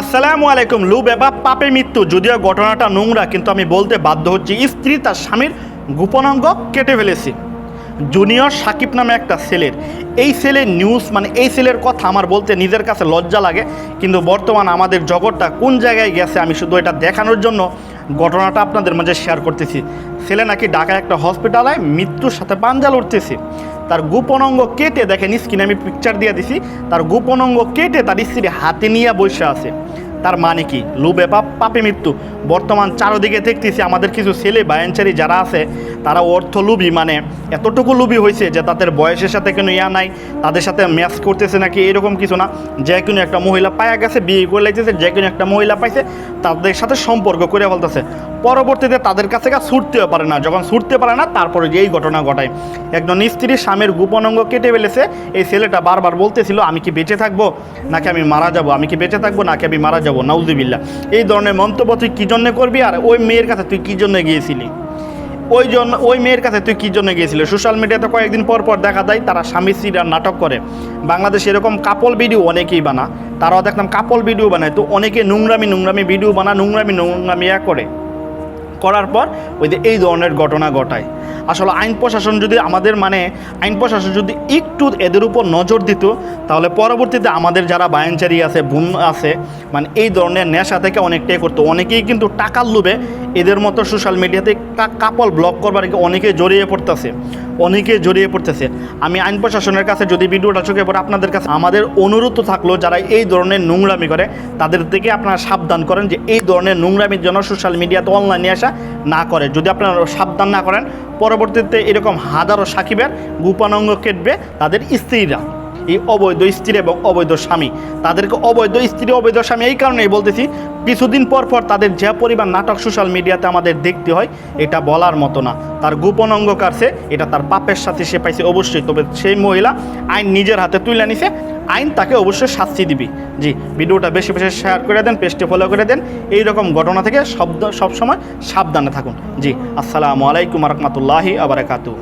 আসসালামু আলাইকুম, লু বেবা পাপে মৃত্যু। যদিও ঘটনাটা নোংরা, কিন্তু আমি বলতে বাধ্য হচ্ছি, স্ত্রী তার স্বামীর গোপনাঙ্গ কেটে ফেলেছে। জুনিয়র সাকিব নামে একটা ছেলের। এই ছেলের নিউজ মানে এই ছেলের কথা আমার বলতে নিজের কাছে লজ্জা লাগে, কিন্তু বর্তমান আমাদের জগৎটা কোন জায়গায় গেছে, আমি শুধু এটা দেখানোর জন্য ঘটনাটা আপনাদের মাঝে শেয়ার করতেছি। ছেলে নাকি ঢাকায় একটা হসপিটালে মৃত্যুর সাথে পাঞ্জা লড়তেছে। তার গোপন অঙ্গ কেটে, দেখেন স্ক্রিনে আমি পিকচার দিয়ে দিছি, তার গোপন অঙ্গ কেটে তার স্ত্রী হাতে নিয়ে বসে আছে। তার মানে কি? লুবে পাপ, পাপে মৃত্যু। বর্তমান চারোদিকে দেখতেছি আমাদের কিছু ছেলে বায়ানচারি যারা আছে, তারা অর্থ লুবি মানে এতটুকু লুবি হয়েছে যে তাদের বয়সের সাথে কোনো ইয়া নাই, তাদের সাথে ম্যাচ করতেছে নাকি এরকম কিছু না। যে কোনো একটা মহিলা পায়া গেছে, বিয়ে করে লাইতেছে, যে কোনো একটা মহিলা পাইছে তাদের সাথে সম্পর্ক করে ফেলতেছে পরবর্তীতে তাদের কাছে ছুটতেও পারে না। যখন ছুটতে পারে না, তারপরে যে এই ঘটনা ঘটায়। একজন স্ত্রী স্বামীর গোপন অঙ্গ কেটে ফেলেছে। এই ছেলেটা বারবার বলতেছিল, আমি কি বেঁচে থাকব? নাকি আমি মারা যাব? আমি কি বেঁচে থাকব? নাকি আমি মারা যাব? নাউজুবিল্লা এই ধরনের মন্তব্য তুই কী জন্য করবি? আর ওই মেয়ের কাছে তুই কী জন্য গিয়েছিলি? ওই জন্য ওই মেয়ের কাছে তুই কী জন্য গিয়েছিলি? সোশ্যাল মিডিয়াতে কয়েকদিন পর পর দেখা যায় তারা স্বামী স্ত্রীরা নাটক করে। বাংলাদেশে এরকম কাপল ভিডিও অনেকেই বানা। তারাও দেখলাম কাপল ভিডিও বানায়। তো অনেকে নোংরামি নোংরামি ভিডিও বানায়, নোংরামি নোংরামি ইয়া করে। করার পর ওই যে এই ধরনের ঘটনা ঘটায়। আসলে আইন প্রশাসন যদি আমাদের মানে আইন প্রশাসন যদি একটু এদের উপর নজর দিত, তাহলে পরবর্তীতে আমাদের যারা বায়ানচারি আছে বুন আছে মানে এই ধরনের নেশা থেকে অনেকটাই করতো। অনেকেই কিন্তু টাকার লোভে এদের মতো সোশ্যাল মিডিয়াতে কাপল ব্লক করবার অনেকে জড়িয়ে পড়তেছে। অনেকে জড়িয়ে পড়তেছে। আমি আইন প্রশাসনের কাছে যদি ভিডিওটা চোখে পড়ে, আপনাদের কাছে আমাদের অনুরোধ থাকল, যারা এই ধরনের নোংরামি করে, তাদের থেকে আপনারা সাবধান করেন যে এই ধরনের নোংরামির জন্য সোশ্যাল মিডিয়াতে অনলাইনে আসা না করে। যদি আপনারা সাবধান না করেন, পরবর্তীতে এরকম হাজারো সাকিবের গোপনাঙ্গ কেটবে তাদের স্ত্রীরা। এই অবৈধ স্ত্রী এবং অবৈধ স্বামী। তাদেরকে অবৈধ স্ত্রী, অবৈধ স্বামী এই কারণেই বলতেছি, কিছুদিন পর পর তাদের যে পরিমাণ নাটক সোশ্যাল মিডিয়াতে আমাদের দেখতে হয়, এটা বলার মতো না। তার গোপন অঙ্গ কাটছে, এটা তার পাপের সাথে সে পাইছে অবশ্যই, তবে সেই মহিলা আইন নিজের হাতে তুলে নিছে, আইন তাকে অবশ্যই শাস্তি দিবি। জি, ভিডিওটা বেশি বেশি শেয়ার করে দেন, পেজটি ফলো করে দেন, এই রকম ঘটনা থেকে শব্দ সবসময় সাবধানে থাকুন। জি, আসসালামু আলাইকুম রহমতুল্লাহি আবরাকাতু